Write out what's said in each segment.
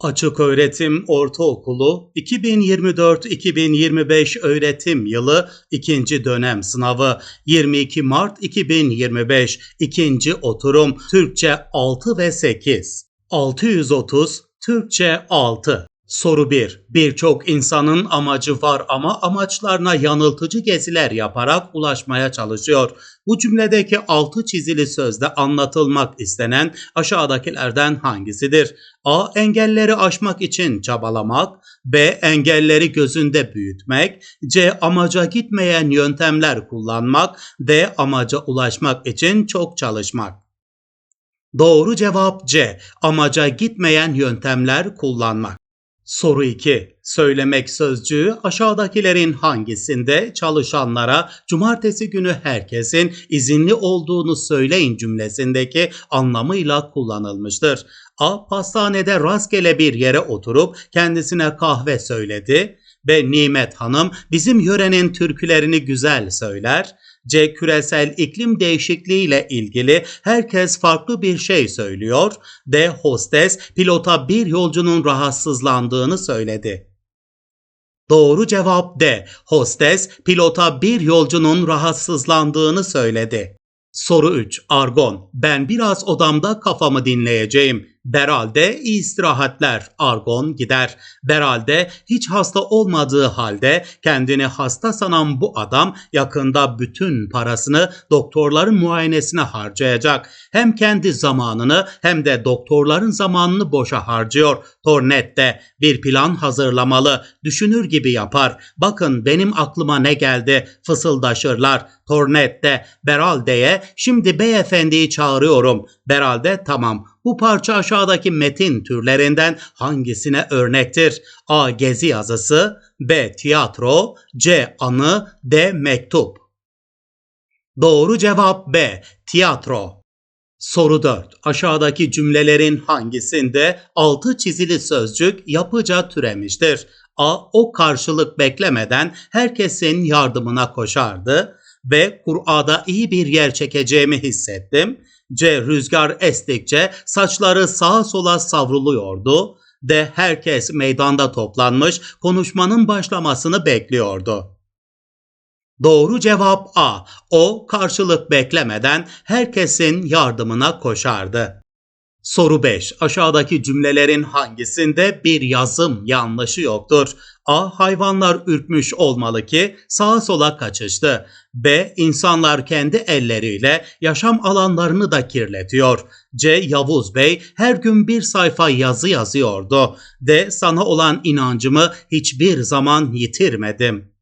Açık Öğretim Ortaokulu 2024-2025 öğretim yılı 2. dönem sınavı 22 Mart 2025 ikinci oturum Türkçe 6 ve 8 630 Türkçe 6 Soru 1. Birçok insanın amacı var ama amaçlarına yanıltıcı geziler yaparak ulaşmaya çalışıyor. Bu cümledeki altı çizili sözde anlatılmak istenen aşağıdakilerden hangisidir? A. Engelleri aşmak için çabalamak. B. Engelleri gözünde büyütmek. C. Amaca gitmeyen yöntemler kullanmak. D. Amaca ulaşmak için çok çalışmak. Doğru cevap C. Amaca gitmeyen yöntemler kullanmak. Soru 2. Söylemek sözcüğü aşağıdakilerin hangisinde çalışanlara cumartesi günü herkesin izinli olduğunu söyleyin cümlesindeki anlamıyla kullanılmıştır. A. Pastanede rastgele bir yere oturup kendisine kahve söyledi. B. Nimet Hanım bizim yörenin türkülerini güzel söyler. C. Küresel iklim değişikliği ile ilgili herkes farklı bir şey söylüyor. D. Hostes pilota bir yolcunun rahatsızlandığını söyledi. Doğru cevap D. Hostes pilota bir yolcunun rahatsızlandığını söyledi. Soru 3. Argon. Ben biraz odamda kafamı dinleyeceğim. Beral'de istirahatler. Argon gider. Beral'de hiç hasta olmadığı halde kendini hasta sanan bu adam yakında bütün parasını doktorların muayenesine harcayacak. Hem kendi zamanını hem de doktorların zamanını boşa harcıyor. Tornette bir plan hazırlamalı. Düşünür gibi yapar. Bakın benim aklıma ne geldi fısıldaşırlar. Tornette Beralde'ye şimdi beyefendiyi çağırıyorum. Beralde tamam bu parça aşağıdaki metin türlerinden hangisine örnektir? A. Gezi yazısı B. Tiyatro C. Anı D. Mektup Doğru cevap B. Tiyatro Soru 4. Aşağıdaki cümlelerin hangisinde altı çizili sözcük yapıca türemiştir? A. O karşılık beklemeden herkesin yardımına koşardı. B. Kur'a'da iyi bir yer çekeceğimi hissettim. C. Rüzgar estikçe saçları sağa sola savruluyordu. D. Herkes meydanda toplanmış konuşmanın başlamasını bekliyordu. Doğru cevap A. O karşılık beklemeden herkesin yardımına koşardı. Soru 5. Aşağıdaki cümlelerin hangisinde bir yazım yanlışı yoktur? A. Hayvanlar ürkmüş olmalı ki sağa sola kaçıştı. B. İnsanlar kendi elleriyle yaşam alanlarını da kirletiyor. C. Yavuz Bey her gün bir sayfa yazı yazıyordu. D. Sana olan inancımı hiçbir zaman yitirmedim.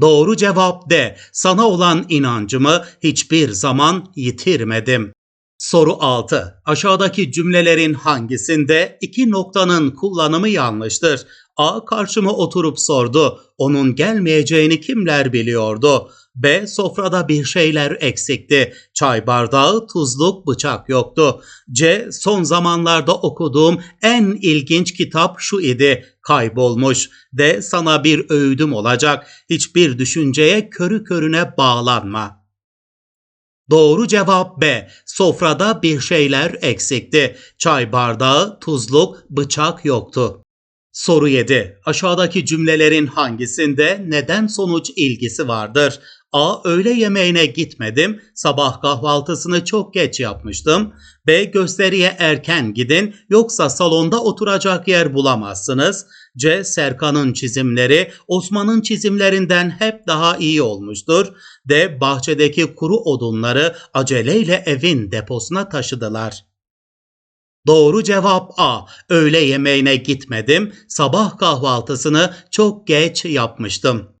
Doğru cevap D. Sana olan inancımı hiçbir zaman yitirmedim. Soru 6. Aşağıdaki cümlelerin hangisinde iki noktanın kullanımı yanlıştır? A. Karşıma oturup sordu. Onun gelmeyeceğini kimler biliyordu? B. Sofrada bir şeyler eksikti. Çay bardağı, tuzluk, bıçak yoktu. C. Son zamanlarda okuduğum en ilginç kitap şu idi. Kaybolmuş. D. Sana bir öğüdüm olacak. Hiçbir düşünceye körü körüne bağlanma. Doğru cevap B. Sofrada bir şeyler eksikti. Çay bardağı, tuzluk, bıçak yoktu. Soru 7. Aşağıdaki cümlelerin hangisinde neden sonuç ilgisi vardır? A. Öğle yemeğine gitmedim. Sabah kahvaltısını çok geç yapmıştım. B. Gösteriye erken gidin yoksa salonda oturacak yer bulamazsınız. C. Serkan'ın çizimleri Osman'ın çizimlerinden hep daha iyi olmuştur. D. Bahçedeki kuru odunları aceleyle evin deposuna taşıdılar. Doğru cevap A. Öğle yemeğine gitmedim. Sabah kahvaltısını çok geç yapmıştım.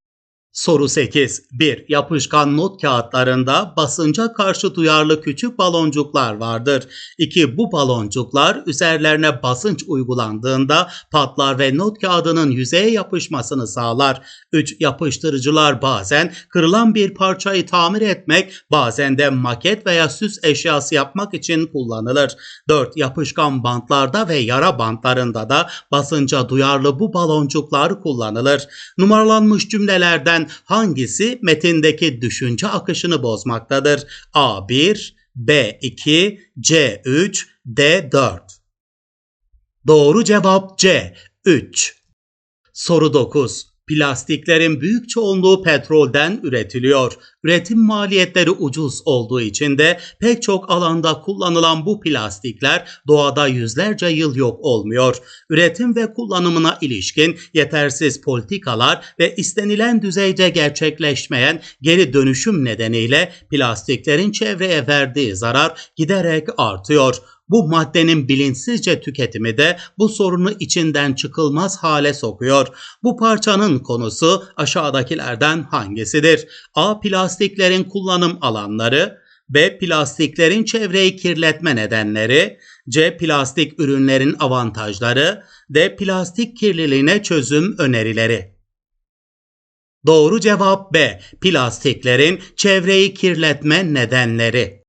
Soru 8. 1. Yapışkan not kağıtlarında basınca karşı duyarlı küçük baloncuklar vardır. 2. Bu baloncuklar üzerlerine basınç uygulandığında patlar ve not kağıdının yüzeye yapışmasını sağlar. 3. Yapıştırıcılar bazen kırılan bir parçayı tamir etmek, bazen de maket veya süs eşyası yapmak için kullanılır. 4. Yapışkan bantlarda ve yara bantlarında da basınca duyarlı bu baloncuklar kullanılır. Numaralanmış cümlelerden hangisi metindeki düşünce akışını bozmaktadır? A1, B2, C3, D4. Doğru cevap C. 3. Soru 9. Plastiklerin büyük çoğunluğu petrolden üretiliyor. Üretim maliyetleri ucuz olduğu için de pek çok alanda kullanılan bu plastikler doğada yüzlerce yıl yok olmuyor. Üretim ve kullanımına ilişkin yetersiz politikalar ve istenilen düzeyde gerçekleşmeyen geri dönüşüm nedeniyle plastiklerin çevreye verdiği zarar giderek artıyor. Bu maddenin bilinçsizce tüketimi de bu sorunu içinden çıkılmaz hale sokuyor. Bu parçanın konusu aşağıdakilerden hangisidir? A. Plastiklerin kullanım alanları B. Plastiklerin çevreyi kirletme nedenleri C. Plastik ürünlerin avantajları D. Plastik kirliliğine çözüm önerileri Doğru cevap B. Plastiklerin çevreyi kirletme nedenleri.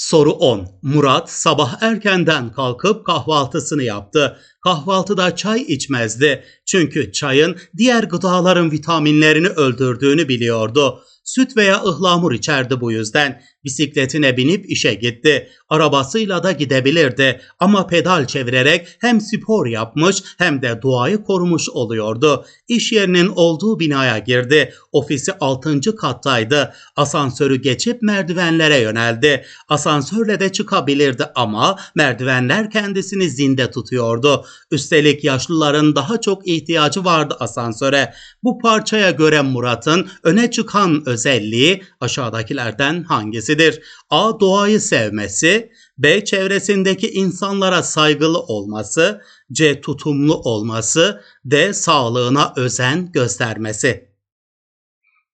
Soru 10. Murat sabah erkenden kalkıp kahvaltısını yaptı. Kahvaltıda çay içmezdi. Çünkü çayın diğer gıdaların vitaminlerini öldürdüğünü biliyordu. Süt veya ıhlamur içerdi bu yüzden. Bisikletine binip işe gitti. Arabasıyla da gidebilirdi ama pedal çevirerek hem spor yapmış hem de doğayı korumuş oluyordu. İş yerinin olduğu binaya girdi. Ofisi 6. kattaydı. Asansörü geçip merdivenlere yöneldi. Asansörle de çıkabilirdi ama merdivenler kendisini zinde tutuyordu. Üstelik yaşlıların daha çok ihtiyacı vardı asansöre. Bu parçaya göre Murat'ın öne çıkan özelliği aşağıdakilerden hangisidir? A. Doğayı sevmesi B. Çevresindeki insanlara saygılı olması C. Tutumlu olması D. Sağlığına özen göstermesi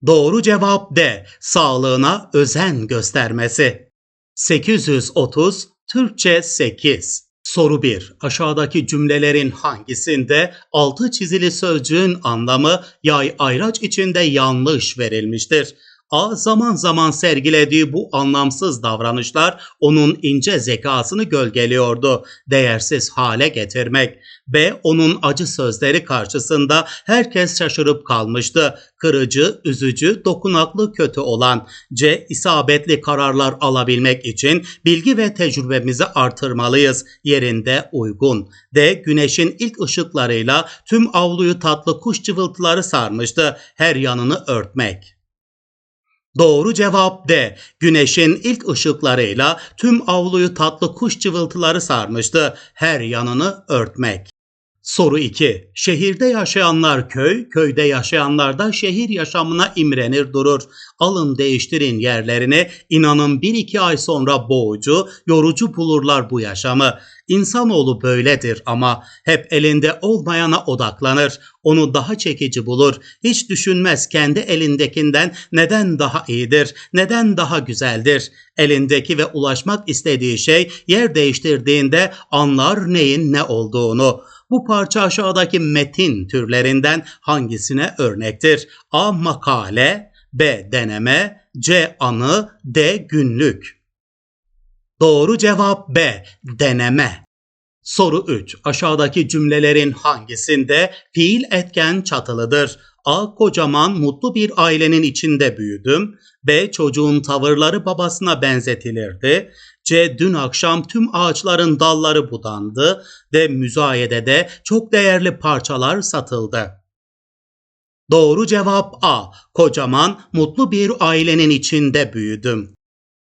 Doğru cevap D. Sağlığına özen göstermesi 830 Türkçe 8 Soru 1. Aşağıdaki cümlelerin hangisinde altı çizili sözcüğün anlamı yay ayraç içinde yanlış verilmiştir? A. Zaman zaman sergilediği bu anlamsız davranışlar onun ince zekasını gölgeliyordu. Değersiz hale getirmek. B. Onun acı sözleri karşısında herkes şaşırıp kalmıştı. Kırıcı, üzücü, dokunaklı kötü olan. C. isabetli kararlar alabilmek için bilgi ve tecrübemizi artırmalıyız. Yerinde uygun. D. Güneşin ilk ışıklarıyla tüm avluyu tatlı kuş cıvıltıları sarmıştı. Her yanını örtmek. Doğru cevap D. Güneşin ilk ışıklarıyla tüm avluyu tatlı kuş cıvıltıları sarmıştı. Her yanını örtmek. Soru 2. Şehirde yaşayanlar köy, köyde yaşayanlar da şehir yaşamına imrenir durur. Alın değiştirin yerlerini, inanın bir iki ay sonra boğucu, yorucu bulurlar bu yaşamı. İnsanoğlu böyledir ama hep elinde olmayana odaklanır. Onu daha çekici bulur. Hiç düşünmez kendi elindekinden neden daha iyidir, neden daha güzeldir. Elindeki ve ulaşmak istediği şey yer değiştirdiğinde anlar neyin ne olduğunu. Bu parça aşağıdaki metin türlerinden hangisine örnektir? A. Makale B. Deneme C. Anı D. Günlük Doğru cevap B. Deneme. Soru 3. Aşağıdaki cümlelerin hangisinde fiil etken çatılıdır? A. Kocaman mutlu bir ailenin içinde büyüdüm. B. Çocuğun tavırları babasına benzetilirdi. C. Dün akşam tüm ağaçların dalları budandı. D. Müzayedede çok değerli parçalar satıldı. Doğru cevap A. Kocaman mutlu bir ailenin içinde büyüdüm.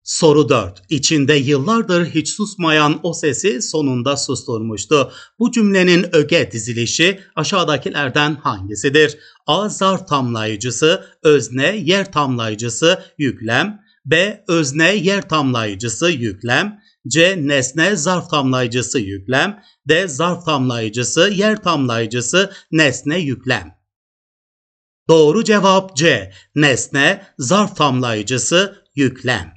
Soru 4. İçinde yıllardır hiç susmayan o sesi sonunda susturmuştu. Bu cümlenin öge dizilişi aşağıdakilerden hangisidir? A. Zarf tamlayıcısı, özne, yer tamlayıcısı, yüklem. B. Özne, yer tamlayıcısı, yüklem. C. Nesne, zarf tamlayıcısı, yüklem. D. Zarf tamlayıcısı, yer tamlayıcısı, nesne, yüklem. Doğru cevap C. Nesne, zarf tamlayıcısı, yüklem.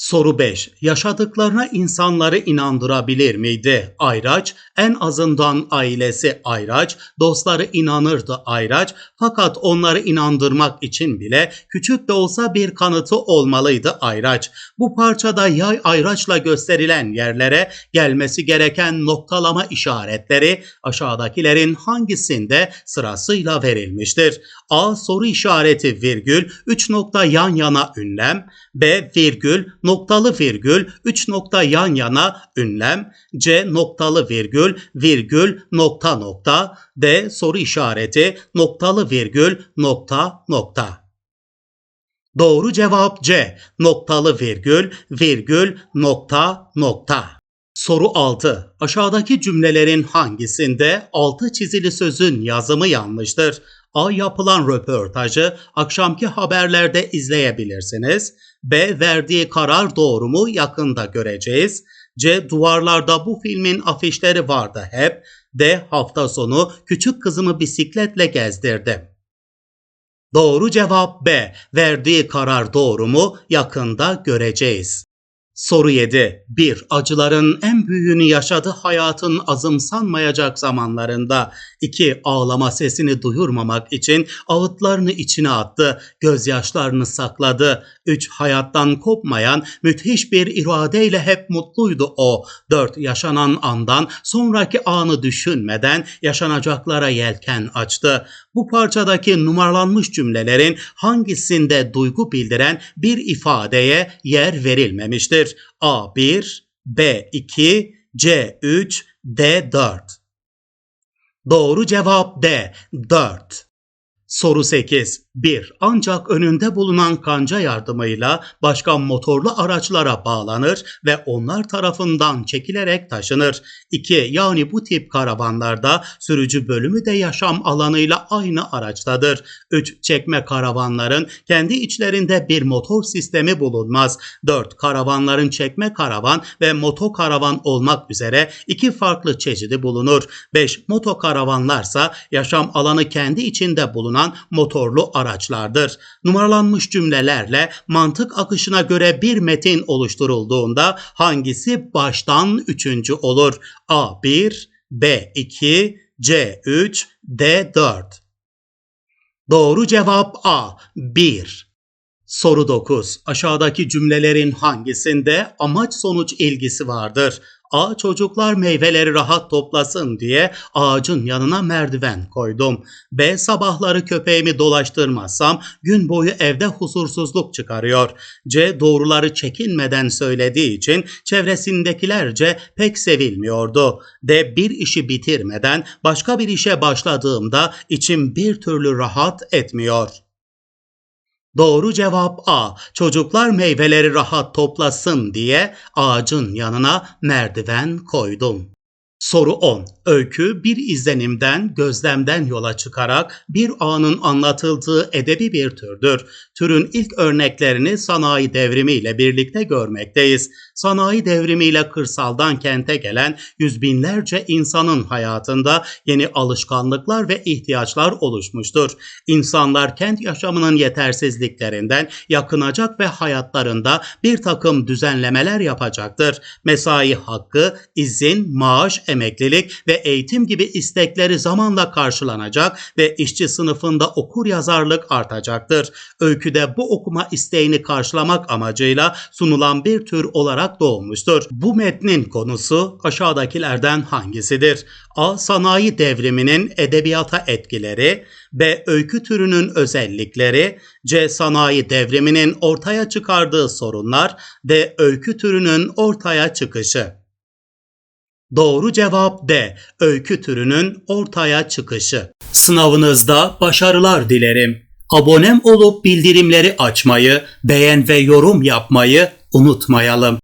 Soru 5. Yaşadıklarına insanları inandırabilir miydi? Ayraç, en azından ailesi Ayraç, dostları inanırdı Ayraç fakat onları inandırmak için bile küçük de olsa bir kanıtı olmalıydı Ayraç. Bu parçada yay ayraçla gösterilen yerlere gelmesi gereken noktalama işaretleri aşağıdakilerin hangisinde sırasıyla verilmiştir? A. Soru işareti virgül, 3 nokta yan yana ünlem, B. Virgül, noktalı virgül, 3 nokta yan yana ünlem, C noktalı virgül, virgül, nokta nokta, D soru işareti, noktalı virgül, nokta nokta. Doğru cevap C. Noktalı virgül, virgül, nokta, nokta. Soru 6. Aşağıdaki cümlelerin hangisinde altı çizili sözün yazımı yanlıştır? A. Yapılan röportajı akşamki haberlerde izleyebilirsiniz. B. Verdiği karar doğru mu yakında göreceğiz. C. Duvarlarda bu filmin afişleri vardı hep. D. Hafta sonu küçük kızımı bisikletle gezdirdim. Doğru cevap B. Verdiği karar doğru mu? Yakında göreceğiz. Soru 7. 1. Acıların en büyüğünü yaşadı hayatın azımsanmayacak zamanlarında. 2. Ağlama sesini duyurmamak için ağıtlarını içine attı, gözyaşlarını sakladı. 3. Hayattan kopmayan müthiş bir iradeyle hep mutluydu o. 4. Yaşanan andan sonraki anı düşünmeden yaşanacaklara yelken açtı. Bu parçadaki numaralanmış cümlelerin hangisinde duygu bildiren bir ifadeye yer verilmemiştir? A1, B2, C3, D4. Doğru cevap D. 4. Soru 8. 1. Ancak önünde bulunan kanca yardımıyla başka motorlu araçlara bağlanır ve onlar tarafından çekilerek taşınır. 2. Yani bu tip karavanlarda sürücü bölümü de yaşam alanıyla aynı araçtadır. 3. Çekme karavanların kendi içlerinde bir motor sistemi bulunmaz. 4. Karavanların çekme karavan ve moto karavan olmak üzere iki farklı çeşidi bulunur. 5. Motokaravanlarsa yaşam alanı kendi içinde bulunan motorlu araçlardır. Numaralanmış cümlelerle mantık akışına göre bir metin oluşturulduğunda hangisi baştan üçüncü olur? A1, B2, C3, D4. Doğru cevap A. 1. Soru 9. Aşağıdaki cümlelerin hangisinde amaç sonuç ilgisi vardır? A. Çocuklar meyveleri rahat toplasın diye ağacın yanına merdiven koydum. B. Sabahları köpeğimi dolaştırmazsam gün boyu evde huzursuzluk çıkarıyor. C. Doğruları çekinmeden söylediği için çevresindekilerce pek sevilmiyordu. D. Bir işi bitirmeden başka bir işe başladığımda içim bir türlü rahat etmiyor. Doğru cevap A. Çocuklar meyveleri rahat toplasın diye ağacın yanına merdiven koydum. Soru 10. Öykü bir izlenimden, gözlemden yola çıkarak bir anın anlatıldığı edebi bir türdür. Türün ilk örneklerini sanayi devrimiyle birlikte görmekteyiz. Sanayi devrimiyle kırsaldan kente gelen yüz binlerce insanın hayatında yeni alışkanlıklar ve ihtiyaçlar oluşmuştur. İnsanlar kent yaşamının yetersizliklerinden yakınacak ve hayatlarında bir takım düzenlemeler yapacaktır. Mesai hakkı, izin, maaş, emeklilik ve eğitim gibi istekleri zamanla karşılanacak ve işçi sınıfında okur yazarlık artacaktır. Öyküde bu okuma isteğini karşılamak amacıyla sunulan bir tür olarak doğmuştur. Bu metnin konusu aşağıdakilerden hangisidir? A. Sanayi devriminin edebiyata etkileri B. Öykü türünün özellikleri C. Sanayi devriminin ortaya çıkardığı sorunlar D. Öykü türünün ortaya çıkışı Doğru cevap D. Öykü türünün ortaya çıkışı. Sınavınızda başarılar dilerim. Abonem olup bildirimleri açmayı, beğen ve yorum yapmayı unutmayalım.